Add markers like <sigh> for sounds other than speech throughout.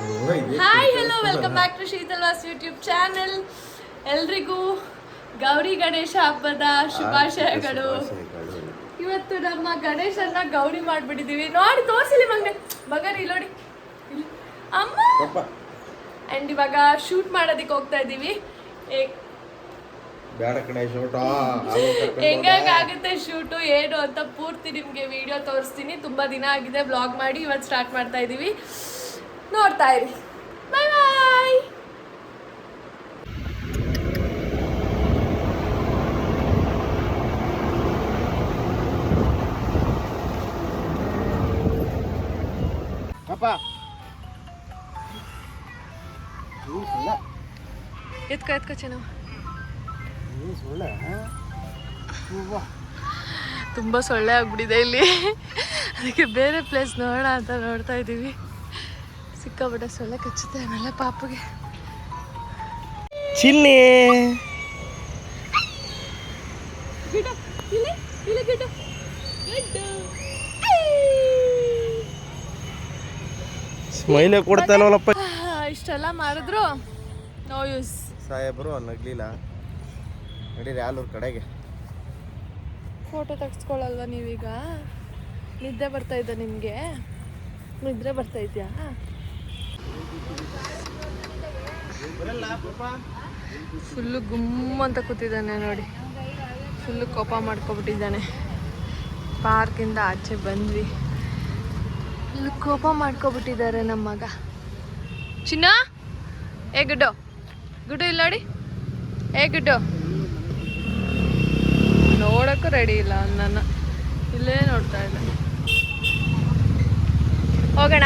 Hi hello welcome back to Sheetal was YouTube channel ಎಲ್ರಿಗೂ ಗೌರಿ ಗಣೇಶ ಹಬ್ಬದ ಶುಭಾಶಯಗಳು. ಇವತ್ತು ನಮ್ಮ ಗಣೇಶನ್ನ ಗೌರಿ ಮಾಡ್ಬಿಟ್ಟಿದೀವಿ. ನೋಡಿ ತೋರಿಸಿಲಿ ಮಗನೆ. ಮಗನ ಇಲ್ಲಿ ನೋಡಿ. ಅಮ್ಮ! ಅಂಡ್ ಇವಾಗ ಶೂಟ್ ಮಾಡೋದಕ್ಕೆ ಹೋಗ್ತಾ ಶೋಟ ಹೆಂಗಾಗುತ್ತೆ ಶೂಟು ಏನು ಅಂತ ಪೂರ್ತಿ ನಿಮಗೆ ವಿಡಿಯೋ ತೋರಿಸ್ತೀನಿ. ತುಂಬ ದಿನ ಆಗಿದೆ ಬ್ಲಾಗ್ ಮಾಡಿ ಇವತ್ತು ಸ್ಟಾರ್ಟ್ ಮಾಡ್ತಾ ಇದ್ದೀವಿ ನೋಡ್ತಾ ಇರಿ. ಬಾಯ್ ಬಾಯ್ ಅಪ್ಪ ಎತ್ಕೊ ಎತ್ಕೊ ಚೆನ್ನಾಗಿ ಸುಳ್ಳ ತುಂಬ ಸೊಳ್ಳೆ ಆಗ್ಬಿಟ್ಟಿದೆ ಇಲ್ಲಿ. ಅದಕ್ಕೆ ಬೇರೆ ಪ್ಲೇಸ್ ನೋಡೋಣ ಅಂತ ನೋಡ್ತಾ ಇದ್ದೀವಿ. ಸಿಕ್ಕಾಬಿಟ್ಟೆ ಸೊಳ್ಳೆ ಕಚ್ಚುತ್ತೆ ಆಮೇಲೆ ಪಾಪಗೆ. ಚಿನ್ನಿ. ಸ್ಮೈಲ್ ಇಲ್ಲಿ ಇಲ್ಲಿ ಗಿಡ ಗಿಡ ಸ್ಮೈಲೇ ಕೊಡ್ತಾ ಇಲ್ವಲ್ಲಪ್ಪ. ಇಷ್ಟೆಲ್ಲ ಮಾಡಿದ್ರು. ನೋ ಯೂಸ್ ಸಾಹೇಬರು ನಗ್ಲಿಲ್ಲ. ನಡೀರಿ ಆಲೂರ್ ಕಡೆಗೆ. ಫೋಟೋ ತೆಗೆಸ್ಕೊಳ್ಳಲ್ವಾ ನೀವೀಗ? ನಿದ್ದೆ ಬರ್ತಾ ಇದ್ದ ನಿಮಗೆ. ನಿದ್ರೆ ಬರ್ತಾ ಇದೆಯಾ? ಫುಲ್ಲು ಗುಮ್ಮ ಅಂತ ಕೂತಿದ್ದಾನೆ ನೋಡಿ. ಫುಲ್ಲು ಕೋಪ ಮಾಡ್ಕೊಬಿಟ್ಟಿದ್ದಾನೆ. ಪಾರ್ಕಿಂದ ಆಚೆ ಬಂದ್ವಿ. ಫುಲ್ ಕೋಪ ಮಾಡ್ಕೊಬಿಟ್ಟಿದ್ದಾರೆ ನಮ್ಮ ಮಗ. ಚಿನ್ನ? ಏ, ಗುಡ್ಡು. ಗುಡ್ಡು ಇಲ್ಲ ನೋಡಿ. ಏ, ಗುಡ್ಡು. ನೋಡೋಕ್ಕೂ ರೆಡಿ ಇಲ್ಲ ನನ್ನ. ಇಲ್ಲೇ ನೋಡ್ತಾ ಇಲ್ಲ ಹೋಗೋಣ?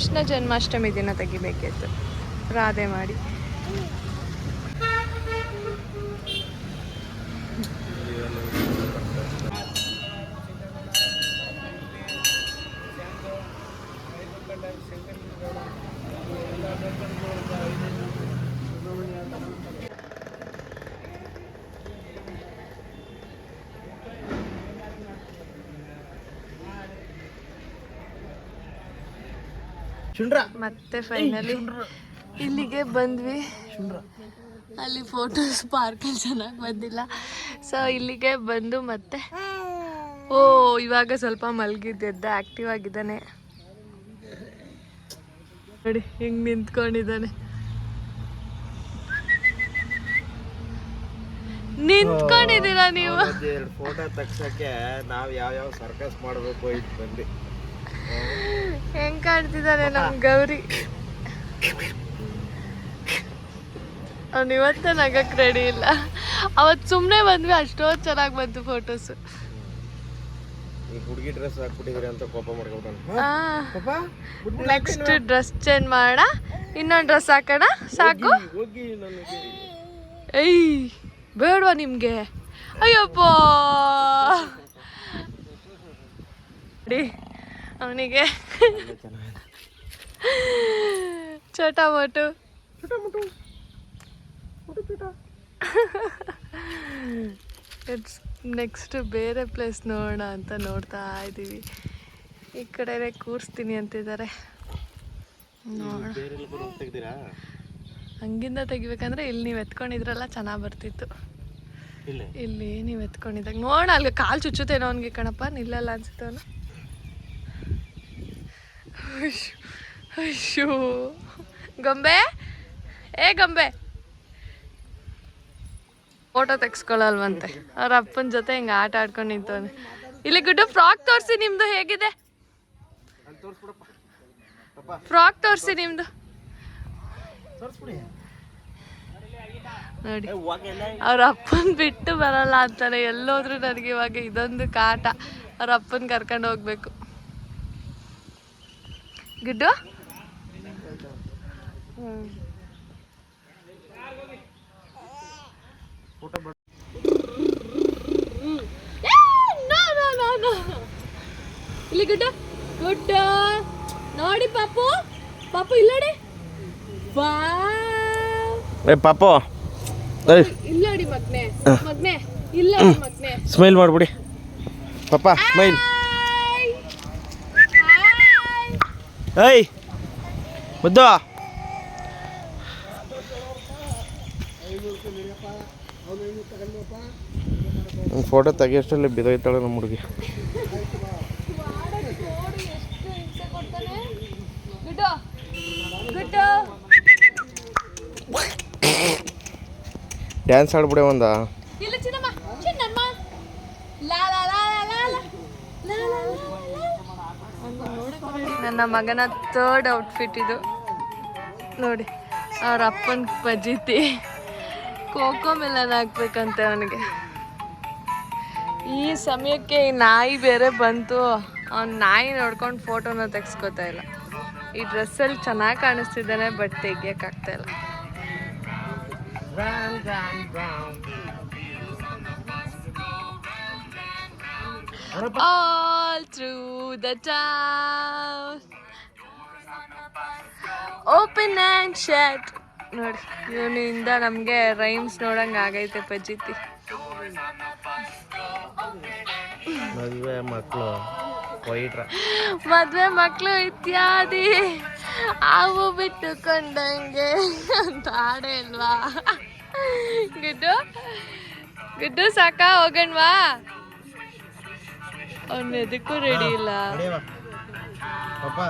ಕೃಷ್ಣ ಜನ್ಮಾಷ್ಟಮಿ ದಿನ ತೆಗಿಬೇಕಿತ್ತು. ರಾಧೆ ಮಾಡಿ. ಮತ್ತೆ ಫೈನಲಿ ಇಲ್ಲಿಗೆ ಬಂದ್ವಿ. ಅಲ್ಲಿ ಫೋಟೋಸ್ ಪಾರ್ಕಲ್ಲಿ ಚೆನ್ನಾಗಿ ಬಂದಿಲ್ಲ. ಸೊ ಇಲ್ಲಿಗೆ ಬಂದು ಮತ್ತೆ. ಓ ಇವಾಗ ಸ್ವಲ್ಪ ಮಲಗಿದ್ದೆದ್ದ ಆಕ್ಟಿವ್ ಆಗಿದ್ದಾನೆ. ನೋಡಿ ಹಿಂಗ್ ನಿಂತ್ಕೊಂಡಿದ್ದಾನೆ. ನಿಂತ್ಕೊಂಡಿದ್ದೀರಾ ನೀವು? ಎರಡು ಫೋಟೋ ತಗ್ಸಕ್ಕೆ ನಾವ್ ಯಾವ ಯಾವ ಸರ್ಕಸ್ ಮಾಡಬೇಕು ಇದು ಬಂದು ಕಾಣ್ತಿದ್ದಾನೆ ನಮ್ ಗೌರಿ. ಅವ್ನು ಇವತ್ತ ನಗಕ್ ರೆಡಿ ಇಲ್ಲ. ಅವತ್ತು ಸುಮ್ಮನೆ ಬಂದ್ವಿ ಅಷ್ಟೊಂದು ಚೆನ್ನಾಗಿ ಬಂತು ಫೋಟೋಸು ಈ ಹುಡುಗಿ ಡ್ರೆಸ್ ಹಾಕ್ಬಿಟ್ಟಿದ್ರಿ ಅಂತ ಕೋಪ ಮಾಡ್ಕೊಬಿಟ್ಟು ನೆಕ್ಸ್ಟ್ ಡ್ರೆಸ್ ಚೇಂಜ್ ಮಾಡೋಣ. ಇನ್ನೊಂದು ಡ್ರೆಸ್ ಹಾಕೋಣ. ಸಾಕು. ಏಯ್ ಬೇಡವಾ ನಿಮಗೆ? ಅಯ್ಯಪ್ಪ. <laughs> ನೋಡಿ मोटू। छोटा ಮೋಟು ನೆಕ್ಸ್ಟ್ ಬೇರೆ ಪ್ಲೇಸ್ ನೋಡೋಣ ಅಂತ ನೋಡ್ತಾ ಇದ್ದೀವಿ ಈ ಕಡೆನೇ ಕೂರಿಸ್ತೀನಿ ಅಂತಿದ್ದಾರೆ. ನೋಡೋಣ. ಹಂಗಿಂದ ತೆಗಿಬೇಕಂದ್ರೆ ಇಲ್ಲಿ ನೀವು ಎತ್ಕೊಂಡಿದ್ರಲ್ಲ ಚೆನ್ನಾಗಿ ಬರ್ತಿತ್ತು. ಇಲ್ಲ? ಇಲ್ಲಿ ನೀವು ಎತ್ಕೊಂಡಿದ್ದಾಗ ನೋಡ ಅಲ್ಲಿ ಕಾಲು ಚುಚ್ಚುತ್ತೇನೋ ಅವನಿಗೆ ಕಣಪ್ಪ ನಿಲ್ಲಲ್ಲ ಅನ್ಸುತ್ತೆ ಅವನು ಅಯ್ಯೋ ಗೊಂಬೆ? ಏ, ಗೊಂಬೆ. ಫೋಟೋ ತೆಗ್ಸ್ಕೊಳಲ್ವಂತೆ. ಅವ್ರ ಅಪ್ಪನ ಜೊತೆ ಹಿಂಗೆ ಆಟ ಆಡ್ಕೊಂಡು ನಿಂತವನೆ. ಇಲ್ಲಿ ಗುಡ್ಡು ಫ್ರಾಕ್ ತೋರಿಸಿ ನಿಮ್ದು ಹೇಗಿದೆ? ಫ್ರಾಕ್ ತೋರಿಸಿ ನಿಮ್ದು. ನೋಡಿ, ಅವ್ರ ಅಪ್ಪನ್ ಬಿಟ್ಟು ಬರಲ್ಲ ಅಂತಾರೆ ಎಲ್ಲೋದ್ರು ನನಗೆ ಇವಾಗ ಇದೊಂದು ಕಾಟ. ಅವ್ರ ಅಪ್ಪನ್ ಕರ್ಕೊಂಡು ಹೋಗ್ಬೇಕು. ಗಿಡ್ಡು? ಇಲ್ಲಿ ಗುಡ್ಡ. ಗುಡ್ಡ. ನೋಡಿ ಪಾಪು. ಪಾಪು ಇಲ್ಲಡಿ? ಏ ಪಾಪು. ಇಲ್ಲಡಿ ಮಗ್ನೆ. ಮಗ್ನೆ. ಇಲ್ಲ ಮಗ್ನೆ. ಸ್ಮೈಲ್ ಮಾಡ್ಬಿಡಿ. ಪಾಪ ಸ್ಮೈಲ್. ಏಯ್ ಮುದ್ದು. ಫೋಟೋ ತೆಗಿಯೋಷ್ಟಲ್ಲಿ ಬಿದ್ದೋಯ್ತಾಳೆ ನಮ್ಮ ಹುಡುಗಿ. ಡ್ಯಾನ್ಸ್ ಆಡ್ಬಿಡೆ ಒಂದ. ನನ್ನ ಮಗನ ಥರ್ಡ್ ಔಟ್ಫಿಟ್ ಇದು. ನೋಡಿ, ಅವ್ರ ಅಪ್ಪನ ಪಜಿತಿ ಕೋಕೋ ಮೆಲನ್ ಹಾಕ್ಬೇಕಂತೆ ಅವನಿಗೆ. ಈ ಸಮಯಕ್ಕೆ ಈ ನಾಯಿ ಬೇರೆ ಬಂತು. ಅವ್ನ ನಾಯಿ ನೋಡ್ಕೊಂಡು ಫೋಟೋನ ತೆಗ್ಸ್ಕೊತಾ ಇಲ್ಲ. ಈ ಡ್ರೆಸ್ಸಲ್ಲಿ ಚೆನ್ನಾಗಿ ಕಾಣಿಸ್ತಿದ್ದಾನೆ ಬಟ್ ತೆಗಿಯೋಕ್ಕಾಗ್ತಾ ಇಲ್ಲ. All through the town. Open and shut. ನೋಡಿ ಇವನಿಂದ ನಮಗೆ ರೈಮ್ಸ್ ನೋಡಂಗೆ ಆಗೈತೆ ಪಜಿತಿ ಮದುವೆ ಮಕ್ಕಳು ಮದುವೆ ಮದ್ವೆ ಮಕ್ಕಳು ಇತ್ಯಾದಿ ಹಾವು ಬಿಟ್ಟುಕೊಂಡಂಗೆ ಅಂತ ಹಾಡೇ ಇಲ್ವಾ ಗುಡ್ಡು ಗುಡ್ಡು ಸಾಕ ಹೋಗಣ್ವಾ ಅವ್ನ ಎದಕ್ಕೂ ರೆಡಿ ಇಲ್ಲ ಪಪ್ಪ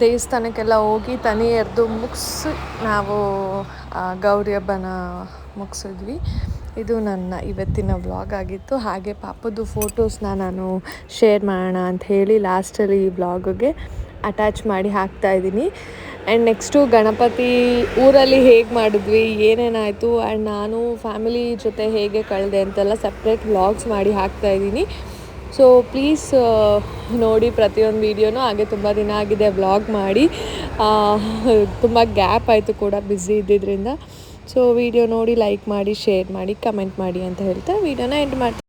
ದೇವಸ್ಥಾನಕ್ಕೆಲ್ಲ ಹೋಗಿ ತನಿ ಎರೆದು ಮುಗಿಸಿ ನಾವು ಗೌರಿ ಹಬ್ಬನ ಮುಗಿಸಿದ್ವಿ. ಇದು ನನ್ನ ಇವತ್ತಿನ ವ್ಲಾಗ್ ಆಗಿತ್ತು. ಹಾಗೆ ಪಾಪದ್ದು ಫೋಟೋಸ್ನ ನಾನು ಶೇರ್ ಮಾಡೋಣ ಅಂತ ಹೇಳಿ ಲಾಸ್ಟಲ್ಲಿ ಈ ವ್ಲಾಗ್ಗೆ ಅಟ್ಯಾಚ್ ಮಾಡಿ ಹಾಕ್ತಾ ಇದ್ದೀನಿ. ಆ್ಯಂಡ್ ನೆಕ್ಸ್ಟು ಗಣಪತಿ ಊರಲ್ಲಿ ಹೇಗೆ ಮಾಡಿದ್ವಿ ಏನೇನಾಯಿತು ಆ್ಯಂಡ್ ನಾನು ಫ್ಯಾಮಿಲಿ ಜೊತೆ ಹೇಗೆ ಕಳೆದೆ ಅಂತೆಲ್ಲ ಸಪ್ರೇಟ್ ವ್ಲಾಗ್ಸ್ ಮಾಡಿ ಹಾಕ್ತಾ ಇದ್ದೀನಿ. ಸೊ ಪ್ಲೀಸ್ ನೋಡಿ ಪ್ರತಿಯೊಂದು ವೀಡಿಯೋನೂ ಹಾಗೆ ತುಂಬ ದಿನ ಆಗಿದೆ ವ್ಲಾಗ್ ಮಾಡಿ. ತುಂಬ ಗ್ಯಾಪ್ ಆಯಿತು ಕೂಡ ಬ್ಯುಸಿ ಇದ್ದಿದ್ದರಿಂದ ಸೊ ವಿಡಿಯೋ ನೋಡಿ ಲೈಕ್ ಮಾಡಿ ಶೇರ್ ಮಾಡಿ ಕಮೆಂಟ್ ಮಾಡಿ ಅಂತ ಹೇಳ್ತಾ ವೀಡಿಯೋನ ಎಂಡ್ ಮಾಡ್ತೀನಿ